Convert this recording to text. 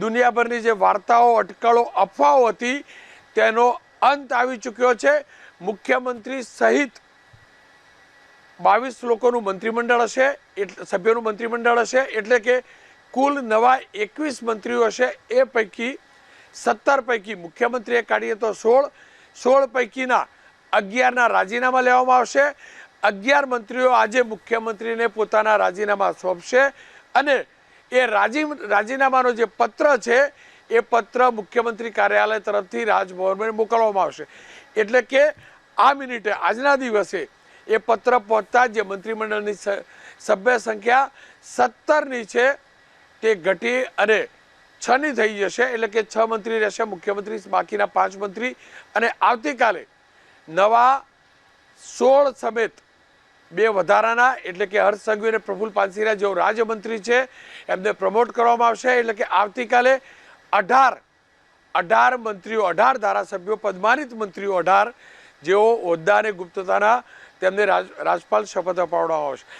દુનિયાભરની જે વાર્તાઓ, અટકળો, અફવાઓ હતી, તેનો અંત આવી ચૂક્યો છે. મુખ્યમંત્રી સહિત બાવીસ લોકોનું મંત્રીમંડળ હશે એટલે સભ્યોનું મંત્રીમંડળ હશે, એટલે કે કુલ નવા એકવીસ મંત્રીઓ હશે, એ પૈકી સત્તર પૈકી મુખ્યમંત્રીએ કાઢીએ તો સોળ સોળ પૈકીના અગિયારના રાજીનામા લેવામાં આવશે. અગિયાર મંત્રીઓ આજે મુખ્યમંત્રીને પોતાના રાજીનામા સોંપશે અને એ રાજી રાજીનામાનો જે પત્ર છે, એ પત્ર મુખ્યમંત્રી કાર્યાલય તરફથી રાજભવનમાં મોકલવામાં આવશે. એટલે કે આ મિનિટે, આજના દિવસે એ પત્ર પહોંચતા જે મંત્રીમંડળની સભ્ય સંખ્યા સત્તરની છે, તે ઘટી અને છની થઈ જશે. એટલે કે છ મંત્રી રહેશે, મુખ્યમંત્રી, બાકીના પાંચ મંત્રી. અને આવતીકાલે નવા સોળ સમેત બે વધારાના, એટલે કે હર્ષ સંઘવી અને પ્રફુલ પાનસીરા જેઓ રાજ્યમંત્રી છે, એમને પ્રમોટ કરવામાં આવશે. એટલે કે આવતીકાલે અઢાર અઢાર મંત્રીઓ, અઢાર ધારાસભ્યો, પદ્માનિત મંત્રીઓ અઢાર જેઓ હોદ્દા અને ગુપ્તતાના તેમને રાજ, રાજપાલ શપથ અપાવવામાં આવશે.